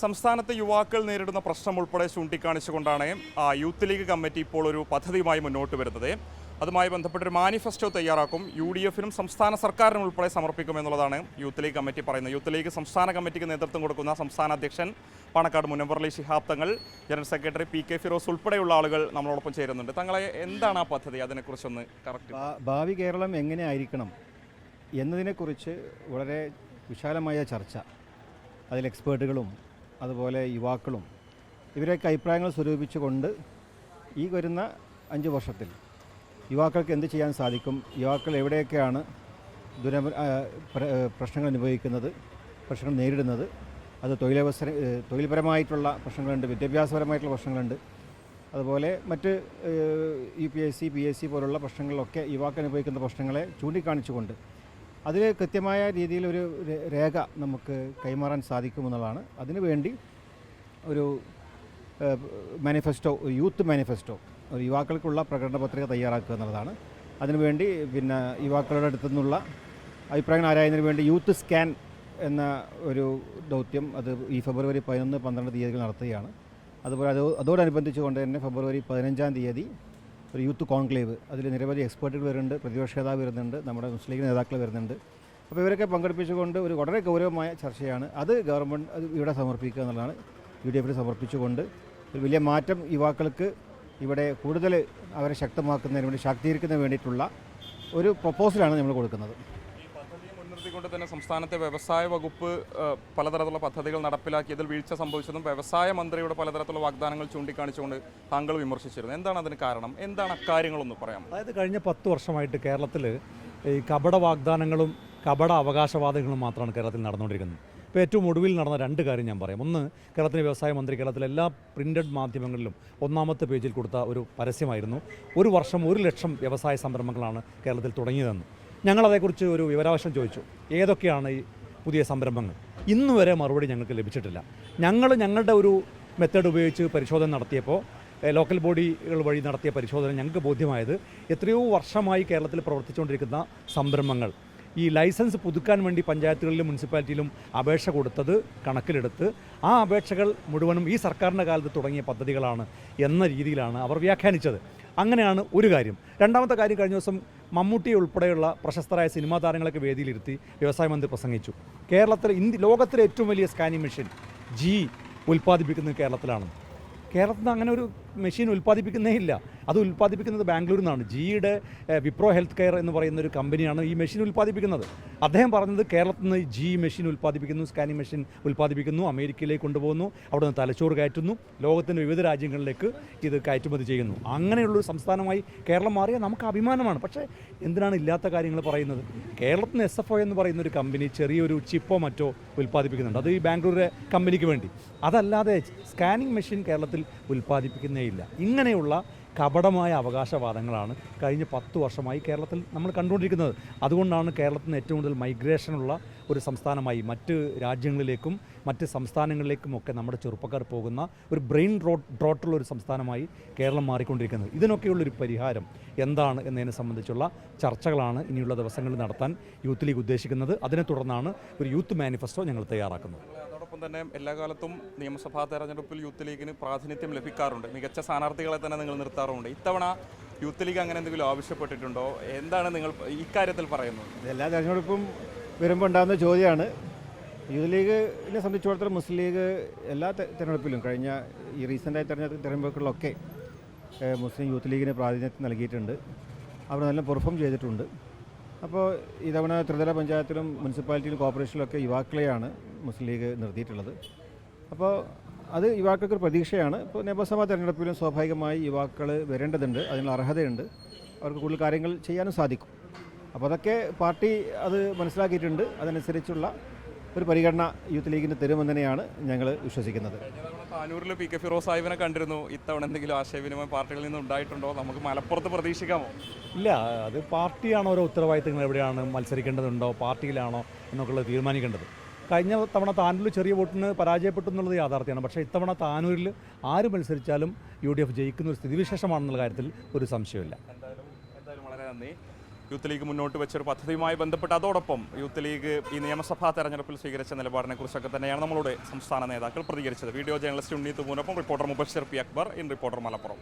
സംസ്ഥാനത്തെ യുവാക്കൾ നേരിടുന്ന പ്രശ്നം ഉൾപ്പെടെ ചൂണ്ടിക്കാണിച്ചുകൊണ്ടാണ് യൂത്ത് ലീഗ് കമ്മിറ്റി ഇപ്പോൾ ഒരു പദ്ധതിയുമായി മുന്നോട്ട് വരുന്നത്. അതുമായി ബന്ധപ്പെട്ടൊരു മാനിഫെസ്റ്റോ തയ്യാറാക്കും. യു ഡി എഫിനും സംസ്ഥാന സർക്കാരിനും ഉൾപ്പെടെ സമർപ്പിക്കുമെന്നുള്ളതാണ് യൂത്ത് ലീഗ് കമ്മിറ്റി പറയുന്നത്. യൂത്ത് ലീഗ് സംസ്ഥാന കമ്മിറ്റിക്ക് നേതൃത്വം കൊടുക്കുന്ന സംസ്ഥാന അധ്യക്ഷൻ Panakkad Munavvarali Shihab Thangal general secretary P K Firoz ഉൾപ്പെടെയുള്ള ആളുകൾ നമ്മളോടൊപ്പം ചേരുന്നുണ്ട്. തങ്ങളെ എന്താണ് ആ പദ്ധതി? അതിനെക്കുറിച്ചൊന്ന് കറക്റ്റ് ഭാവി കേരളം എങ്ങനെ ആയിരിക്കണം എന്നതിനെക്കുറിച്ച് വളരെ വിശാലമായ ചർച്ച. അതിൽ എക്സ്പേർട്ടുകളും അതുപോലെ യുവാക്കളും. ഇവരെയൊക്കെ അഭിപ്രായങ്ങൾ സ്വരൂപിച്ചുകൊണ്ട് ഈ വരുന്ന അഞ്ച് വർഷത്തിൽ യുവാക്കൾക്ക് എന്ത് ചെയ്യാൻ സാധിക്കും? യുവാക്കൾ എവിടെയൊക്കെയാണ് ദുര പ്രശ്നങ്ങൾ അനുഭവിക്കുന്നത് പ്രശ്നങ്ങൾ നേരിടുന്നത്? അത് തൊഴിലവസര തൊഴിൽപരമായിട്ടുള്ള പ്രശ്നങ്ങളുണ്ട് വിദ്യാഭ്യാസപരമായിട്ടുള്ള പ്രശ്നങ്ങളുണ്ട്. അതുപോലെ മറ്റ് U P S C P S C പോലുള്ള പ്രശ്നങ്ങളിലൊക്കെ യുവാക്കൾ അനുഭവിക്കുന്ന പ്രശ്നങ്ങളെ ചൂണ്ടിക്കാണിച്ചുകൊണ്ട് അതിൽ കൃത്യമായ രീതിയിൽ ഒരു രേഖ നമുക്ക് കൈമാറാൻ സാധിക്കുമെന്നുള്ളതാണ്. അതിനുവേണ്ടി ഒരു മാനിഫെസ്റ്റോ ഒരു യൂത്ത് മാനിഫെസ്റ്റോ ഒരു യുവാക്കൾക്കുള്ള പ്രകടന പത്രിക തയ്യാറാക്കുക എന്നുള്ളതാണ്. അതിനുവേണ്ടി പിന്നെ യുവാക്കളുടെ അടുത്തു നിന്നുള്ള അഭിപ്രായങ്ങൾ ആരായതിനു വേണ്ടി യൂത്ത് സ്കാൻ എന്ന ഒരു ദൗത്യം അത് ഈ ഫെബ്രുവരി പതിനൊന്ന് പന്ത്രണ്ട് തീയതികൾ നടത്തുകയാണ്. അതുപോലെ അത് അതോടനുബന്ധിച്ചുകൊണ്ട് തന്നെ ഫെബ്രുവരി പതിനഞ്ചാം തീയതി ഒരു യൂത്ത് കോൺക്ലേവ്. അതിൽ നിരവധി എക്സ്പേർട്ടുകൾ വരുന്നുണ്ട് പ്രതിപക്ഷ നേതാവ് വരുന്നുണ്ട് നമ്മുടെ മുസ്ലിം ലീഗ് നേതാക്കൾ വരുന്നുണ്ട്. അപ്പോൾ ഇവരൊക്കെ പങ്കെടുപ്പിച്ചുകൊണ്ട് ഒരു വളരെ ഗൗരവമായ ചർച്ചയാണ്. അത് ഗവൺമെന്റ് അത് ഇവിടെ സമർപ്പിക്കുക എന്നുള്ളതാണ് യു ഡി എഫിൽ സമർപ്പിച്ചുകൊണ്ട്. ഒരു വലിയ മാറ്റം യുവാക്കൾക്ക് ഇവിടെ കൂടുതൽ അവരെ ശക്തമാക്കുന്നതിന് വേണ്ടി ശാക്തീകരിക്കുന്നതിന് വേണ്ടിയിട്ടുള്ള ഒരു പ്രപ്പോസലാണ് നമ്മൾ കൊടുക്കുന്നത്. മുൻനിർത്തിക്കൊണ്ട് തന്നെ സംസ്ഥാനത്തെ വ്യവസായ വകുപ്പ് പലതരത്തിലുള്ള പദ്ധതികൾ നടപ്പിലാക്കിയതിൽ വീഴ്ച സംഭവിച്ചതും വ്യവസായ മന്ത്രിയുടെ പലതരത്തിലുള്ള വാഗ്ദാനങ്ങൾ ചൂണ്ടിക്കാണിച്ചുകൊണ്ട് താങ്കൾ വിമർശിച്ചിരുന്നു. എന്താണ് അതിന് കാരണം? എന്താണ് അക്കാര്യങ്ങളൊന്ന് പറയാം അതായത് കഴിഞ്ഞ പത്ത് വർഷമായിട്ട് കേരളത്തിൽ ഈ കപട വാഗ്ദാനങ്ങളും കപട അവകാശവാദങ്ങളും മാത്രമാണ് കേരളത്തിൽ നടന്നുകൊണ്ടിരിക്കുന്നത്. ഇപ്പോൾ ഏറ്റവും ഒടുവിൽ നടന്ന രണ്ട് കാര്യം ഞാൻ പറയാം. ഒന്ന് കേരളത്തിലെ വ്യവസായ മന്ത്രി കേരളത്തിലെ എല്ലാ പ്രിന്റഡ് മാധ്യമങ്ങളിലും ഒന്നാമത്തെ പേജിൽ കൊടുത്ത ഒരു പരസ്യമായിരുന്നു. ഒരു വർഷം ഒരു ലക്ഷം വ്യവസായ സംരംഭങ്ങളാണ് കേരളത്തിൽ തുടങ്ങിയതെന്ന്. ഞങ്ങളതേക്കുറിച്ച് ഒരു വിവരാവശം ചോദിച്ചു. ഏതൊക്കെയാണ് ഈ പുതിയ സംരംഭങ്ങൾ? ഇന്ന് വരെ മറുപടി ഞങ്ങൾക്ക് ലഭിച്ചിട്ടില്ല. ഞങ്ങൾ ഞങ്ങളുടെ ഒരു മെത്തേഡ് ഉപയോഗിച്ച് പരിശോധന നടത്തിയപ്പോൾ ലോക്കൽ ബോഡികൾ വഴി നടത്തിയ പരിശോധന ഞങ്ങൾക്ക് ബോധ്യമായത് എത്രയോ വർഷമായി കേരളത്തിൽ പ്രവർത്തിച്ചുകൊണ്ടിരിക്കുന്ന സംരംഭങ്ങൾ. ഈ ലൈസൻസ് പുതുക്കാൻ വേണ്ടി പഞ്ചായത്തുകളിലും മുനിസിപ്പാലിറ്റിയിലും അപേക്ഷ കൊടുത്തത് കണക്കിലെടുത്ത് ആ അപേക്ഷകൾ മുഴുവനും ഈ സർക്കാരിന്റെ കാലത്ത് തുടങ്ങിയ പദ്ധതികളാണ് എന്ന രീതിയിലാണ് അവർ വ്യാഖ്യാനിച്ചത്. അങ്ങനെയാണ് ഒരു കാര്യം. രണ്ടാമത്തെ കാര്യം കഴിഞ്ഞ ദിവസം മമ്മൂട്ടി ഉൾപ്പെടെയുള്ള പ്രശസ്തരായ സിനിമാ താരങ്ങളൊക്കെ വേദിയിലിരുത്തി വ്യവസായ മന്ത്രി പ്രസംഗിച്ചു. കേരളത്തിലെ ഇന്ത്യ ലോകത്തിലെ ഏറ്റവും വലിയ സ്കാനിങ് മെഷീൻ ജി ഉൽപ്പാദിപ്പിക്കുന്നത് കേരളത്തിലാണ്. കേരളത്തിൽ അങ്ങനെ ഒരു മെഷീൻ ഉൽപ്പാദിപ്പിക്കുന്നേ ഇല്ല. അത് ഉൽപ്പാദിപ്പിക്കുന്നത് ബാംഗ്ലൂരിൽ നിന്നാണ്. ജിയുടെ വിപ്രോ ഹെൽത്ത് കെയർ എന്ന് പറയുന്ന ഒരു കമ്പനിയാണ് ഈ മെഷീൻ ഉൽപ്പാദിപ്പിക്കുന്നത്. അദ്ദേഹം പറഞ്ഞത് കേരളത്തിൽ നിന്ന് ജി മെഷീൻ ഉൽപ്പാദിപ്പിക്കുന്നു സ്കാനിങ് മെഷീൻ ഉൽപ്പാദിപ്പിക്കുന്നു അമേരിക്കയിലേക്ക് കൊണ്ടുപോകുന്നു അവിടെ നിന്ന് തലച്ചോറ് കയറ്റുന്നു ലോകത്തിന്റെ വിവിധ രാജ്യങ്ങളിലേക്ക് ഇത് കയറ്റുമതി ചെയ്യുന്നു. അങ്ങനെയുള്ളൊരു സംസ്ഥാനമായി കേരളം മാറിയാൽ നമുക്ക് അഭിമാനമാണ്. പക്ഷേ എന്തിനാണ് ഇല്ലാത്ത കാര്യങ്ങൾ പറയുന്നത്? കേരളത്തിൽ നിന്ന് എസ് എഫ് ഒ എന്ന് പറയുന്ന ഒരു കമ്പനി ചെറിയൊരു ചിപ്പോ മറ്റോ ഉൽപ്പാദിപ്പിക്കുന്നുണ്ട്. അത് ഈ ബാംഗ്ലൂരിലെ കമ്പനിക്ക് വേണ്ടി. അതല്ലാതെ സ്കാനിങ് മെഷീൻ കേരളത്തിൽ ഉൽപ്പാദിപ്പിക്കുന്നേ ഇല്ല ഇങ്ങനെയുള്ള കപടമായ അവകാശവാദങ്ങളാണ് കഴിഞ്ഞ പത്ത് വർഷമായി കേരളത്തിൽ നമ്മൾ കണ്ടുകൊണ്ടിരിക്കുന്നത്. അതുകൊണ്ടാണ് കേരളത്തിൽ നിന്ന് ഏറ്റവും കൂടുതൽ മൈഗ്രേഷനുള്ള ഒരു സംസ്ഥാനമായി മറ്റ് രാജ്യങ്ങളിലേക്കും മറ്റ് സംസ്ഥാനങ്ങളിലേക്കും ഒക്കെ നമ്മുടെ ചെറുപ്പക്കാർ പോകുന്ന ഒരു ബ്രെയിൻ ഡ്രോട്ട് ഡ്രോട്ടുള്ള ഒരു സംസ്ഥാനമായി കേരളം മാറിക്കൊണ്ടിരിക്കുന്നത്. ഇതിനൊക്കെയുള്ളൊരു പരിഹാരം എന്താണ് എന്നതിനെ സംബന്ധിച്ചുള്ള ചർച്ചകളാണ് ഇനിയുള്ള ദിവസങ്ങളിൽ നടത്താൻ യൂത്ത് ലീഗ് ഉദ്ദേശിക്കുന്നത്. അതിനെ തുടർന്നാണ് ഒരു യൂത്ത് മാനിഫെസ്റ്റോ ഞങ്ങൾ തയ്യാറാക്കുന്നത്. അതോടൊപ്പം തന്നെ എല്ലാ കാലത്തും നിയമസഭാ തെരഞ്ഞെടുപ്പിൽ യൂത്ത് ലീഗിന് പ്രാതിനിധ്യം ലഭിക്കാറുണ്ട്. മികച്ച സ്ഥാനാർത്ഥികളെ തന്നെ നിങ്ങൾ നിർത്താറുണ്ട്. ഇത്തവണ യൂത്ത് ലീഗ് അങ്ങനെ എന്തെങ്കിലും ആവശ്യപ്പെട്ടിട്ടുണ്ടോ? എന്താണ് നിങ്ങൾ ഇക്കാര്യത്തിൽ പറയുന്നത്? എല്ലാ തെരഞ്ഞെടുപ്പും വരുമ്പോൾ ഉണ്ടാകുന്ന ചോദ്യമാണ് യൂത്ത് ലീഗിനെ സംബന്ധിച്ചിടത്തോളം മുസ്ലിം ലീഗ് എല്ലാ തെരഞ്ഞെടുപ്പിലും കഴിഞ്ഞ ഈ റീസെന്റായി തെരഞ്ഞെടുപ്പ് തെരഞ്ഞെടുപ്പുകളിലൊക്കെ മുസ്ലിം യൂത്ത് ലീഗിന് പ്രാതിനിധ്യം നൽകിയിട്ടുണ്ട്. അവർ നല്ല പെർഫോം ചെയ്തിട്ടുണ്ട്. അപ്പോൾ ഇതവണ ത്രിതല പഞ്ചായത്തിലും മുനിസിപ്പാലിറ്റിയിലും കോർപ്പറേഷനിലൊക്കെ യുവാക്കളെയാണ് മുസ്ലിം ലീഗ് നിർത്തിയിട്ടുള്ളത്. അപ്പോൾ അത് യുവാക്കൾക്കൊരു പ്രതീക്ഷയാണ്. ഇപ്പോൾ നിയമസഭാ തെരഞ്ഞെടുപ്പിലും സ്വാഭാവികമായി യുവാക്കൾ വരേണ്ടതുണ്ട്. അതിനുള്ള അർഹതയുണ്ട്. അവർക്ക് കൂടുതൽ കാര്യങ്ങൾ ചെയ്യാനും സാധിക്കും. അപ്പോൾ അതൊക്കെ പാർട്ടി അത് മനസ്സിലാക്കിയിട്ടുണ്ട്. അതനുസരിച്ചുള്ള ഒരു പരിഗണന യൂത്ത് ലീഗിന് തരുമെന്ന് തന്നെയാണ് ഞങ്ങൾ വിശ്വസിക്കുന്നത്. താനൂരിൽ പി കെ ഫിറോസ് സാഹിബിനെ കണ്ടിരുന്നു. ഇത്തവണ എന്തെങ്കിലും ആശയവിനിമയം പാർട്ടികളിൽ നിന്ന് ഉണ്ടായിട്ടുണ്ടോ? നമുക്ക് മലപ്പുറത്ത് പ്രതീക്ഷിക്കാമോ? ഇല്ല. അത് പാർട്ടിയാണോ? ഓരോ ഉത്തരവാദിത്തങ്ങൾ എവിടെയാണ്? മത്സരിക്കേണ്ടതുണ്ടോ? പാർട്ടിയിലാണോ? എന്നൊക്കെയുള്ളത് തീരുമാനിക്കേണ്ടത്. കഴിഞ്ഞ തവണ താനൂരിൽ ചെറിയ വോട്ടിന് പരാജയപ്പെട്ടു എന്നുള്ളത് യാഥാർത്ഥ്യമാണ്. പക്ഷേ ഇത്തവണ താനൂരിൽ ആര് മത്സരിച്ചാലും യു ഡി എഫ് ജയിക്കുന്ന ഒരു സ്ഥിതിവിശേഷമാണെന്നുള്ള കാര്യത്തിൽ ഒരു സംശയമില്ല വളരെ നന്ദി. യൂത്ത് ലീഗ് മുന്നോട്ട് വെച്ചൊരു പദ്ധതിയുമായി ബന്ധപ്പെട്ട് അതോടൊപ്പം യൂത്ത് ലീഗ് ഈ നിയമസഭാ തെരഞ്ഞെടുപ്പിൽ സ്വീകരിച്ച നിലപാടിനെ കുറിച്ചൊക്കെ തന്നെയാണ് നമ്മളോട് സംസ്ഥാന നേതാക്കൾ പ്രതികരിച്ചത്. വീഡിയോ ജേർണലിസ്റ്റ് ഉണ്ണീത്ത് മൂനൊപ്പം reporter Mubashar P Akbar in reporter Malappuram.